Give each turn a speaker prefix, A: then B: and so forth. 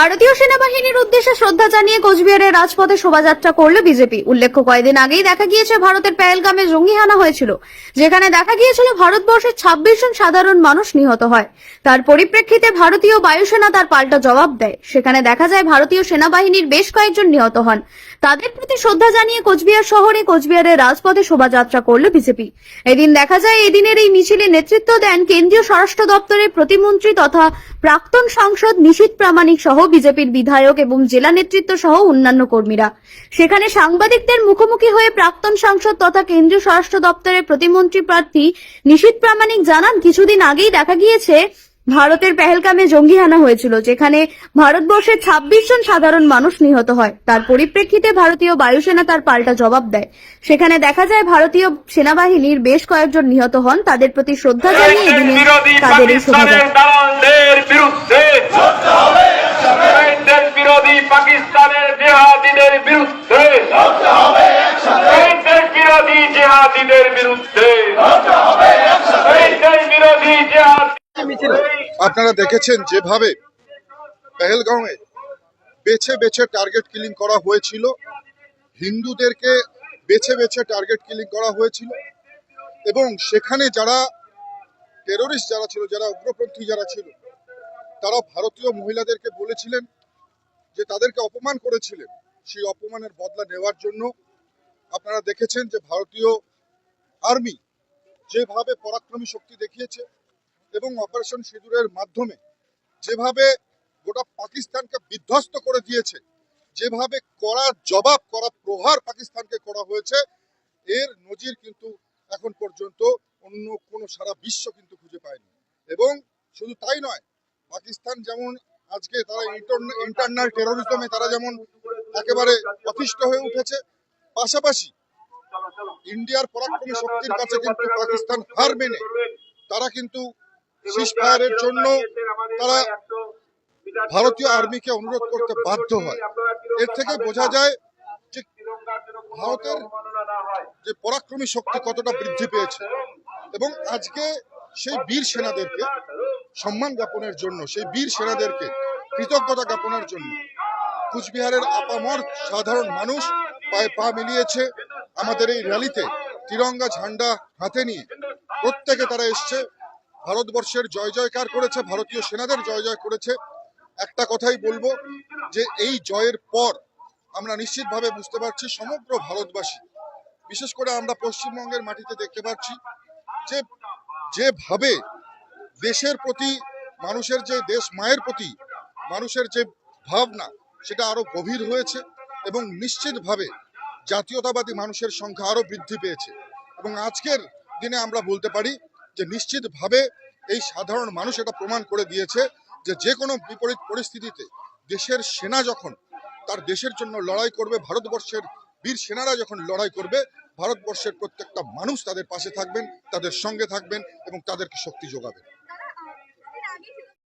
A: ভারতীয় সেনাবাহিনীর উদ্দেশ্যে শ্রদ্ধা জানিয়ে কোচবিহারের রাজপথে শোভাযাত্রা করল বিজেপি। উল্লেখ্য, কয়েকদিন আগেই দেখা গিয়েছে ভারতের পেহেলগামে জঙ্গি হানা হয়েছিল, যেখানে দেখা গিয়েছিল ভারতবর্ষের ছাব্বিশ জন সাধারণ মানুষ নিহত হয়। তার পরিপ্রেক্ষিতে ভারতীয় বায়ুসেনা তার পাল্টা জবাব দেয়। সেখানে দেখা যায় ভারতীয় সেনাবাহিনীর বেশ কয়েকজন নিহত হন। তাদের প্রতি শ্রদ্ধা জানিয়ে কোচবিহার শহরে কোচবিহারের রাজপথে শোভাযাত্রা করল বিজেপি। এদিন দেখা যায় এদিনের এই মিছিলে নেতৃত্ব দেন কেন্দ্রীয় স্বরাষ্ট্র দপ্তরের প্রতিমন্ত্রী তথা প্রাক্তন সাংসদ নিশীত প্রামাণিক সহ বিজেপির বিধায়ক এবং জেলা নেতৃত্ব সহ অন্যান্য কর্মীরা। সেখানে সাংবাদিকদের মুখোমুখি হয়ে প্রাক্তন সাংসদ তথা কেন্দ্রীয় স্বরাষ্ট্র দপ্তরের প্রতিমন্ত্রী প্রার্থী নিশীত প্রামাণিক জানান, কিছুদিন আগেই দেখা গিয়েছে ভারতের পেহেলগামে জঙ্গি হানা হয়েছিল, যেখানে ভারতবর্ষের ছাব্বিশ জন সাধারণ মানুষ নিহত হয়। তার পরিপ্রেক্ষিতে ভারতীয় বায়ুসেনা তার পাল্টা জবাব দেয়। সেখানে দেখা যায় ভারতীয় সেনাবাহিনীর বেশ কয়েকজন নিহত হন, তাদের প্রতি শ্রদ্ধা জানিয়ে তাদের এই
B: দালালদের বিরুদ্ধে দেশ বিরোধী পাকিস্তানের জেহাদিদের বিরুদ্ধে দেশ বিরোধী জেহাদিদের বিরুদ্ধে।
C: আপনারা দেখেছেন যেভাবে পেহেলগাঁওয়ে বেছে বেছে টার্গেট কিলিং করা হয়েছিল। হিন্দুদেরকে বেছে বেছে টার্গেট কিলিং করা হয়েছিল। এবং সেখানে যারা টেরোরিস্ট যারা ছিল, যারা উগ্রপন্থী যারা ছিল, তারা ভারতীয় মহিলাদেরকে বলেছিলেন যে তাদেরকে অপমান করেছিলেন। সেই অপমানের বদলা নেওয়ার জন্য আপনারা দেখেছেন যে ভারতীয় আর্মি যেভাবে পরাক্রমী শক্তি দেখিয়েছে এবং অপারেশন সিঁদুরের মাধ্যমে যেভাবে গোটা পাকিস্তানকে বিধ্বস্ত করে দিয়েছে, যেভাবে কড়া জবাব করা প্রহার পাকিস্তানকে করা হয়েছে, এর নজির কিন্তু এখন পর্যন্ত অন্য কোনো সারা বিশ্ব কিন্তু খুঁজে পায়নি। এবং শুধু তাই নয়, পাকিস্তান যেমন আজকে তারা ইন্টারনাল টেরোরিজমে তারা যেমন একেবারে অতিষ্ঠ হয়ে উঠেছে, পাশাপাশি ইন্ডিয়ার পরাক্রমী শক্তির কাছে কিন্তু পাকিস্তান হার মেনে তারা কিন্তু জন্য তারা ভারতীয় আর্মিকে অনুরোধ করতে বাধ্য হয়। এর থেকে বোঝা যায় যে ভারতের যে পরাক্রমী শক্তি কতটা বৃদ্ধি পেয়েছে। এবং আজকে সেই বীর সেনাদেরকে সম্মান জ্ঞাপনের জন্য সেই বীর সেনাদেরকে কৃতজ্ঞতা জ্ঞাপনের জন্য কুচবিহারের আপামর সাধারণ মানুষ পায়ে পা মিলিয়েছে। আমাদের এই র্যালিতে তিরঙ্গা ঝান্ডা হাতে নিয়ে প্রত্যেকে তারা এসছে। ভারতবর্ষের জয় জয়কার করেছে, ভারতীয় সেনাদের জয় জয় করেছে। একটা কথাই বলব যে এই জয়ের পর আমরা নিশ্চিতভাবে বুঝতে পারছি সমগ্র ভারতবাসী, বিশেষ করে আমরা পশ্চিমবঙ্গের মাটিতে দেখতে পাচ্ছি যে যেভাবে দেশের প্রতি, মানুষের যে দেশ মায়ের প্রতি মানুষের যে ভাবনা, সেটা আরও গভীর হয়েছে এবং নিশ্চিতভাবে জাতীয়তাবাদী মানুষের সংখ্যা আরও বৃদ্ধি পেয়েছে। এবং আজকের দিনে আমরা বলতে পারি যে নিশ্চিতভাবে এই সাধারণ মানুষ এটা প্রমাণ করে দিয়েছে যে যে কোনো বিপরীত পরিস্থিতিতে দেশের সেনা যখন তার দেশের জন্য লড়াই করবে, ভারতবর্ষের বীর সেনারা যখন লড়াই করবে, ভারতবর্ষের প্রত্যেকটা মানুষ তাদের পাশে থাকবেন, তাদের সঙ্গে থাকবেন এবং তাদেরকে শক্তি যোগাবেন।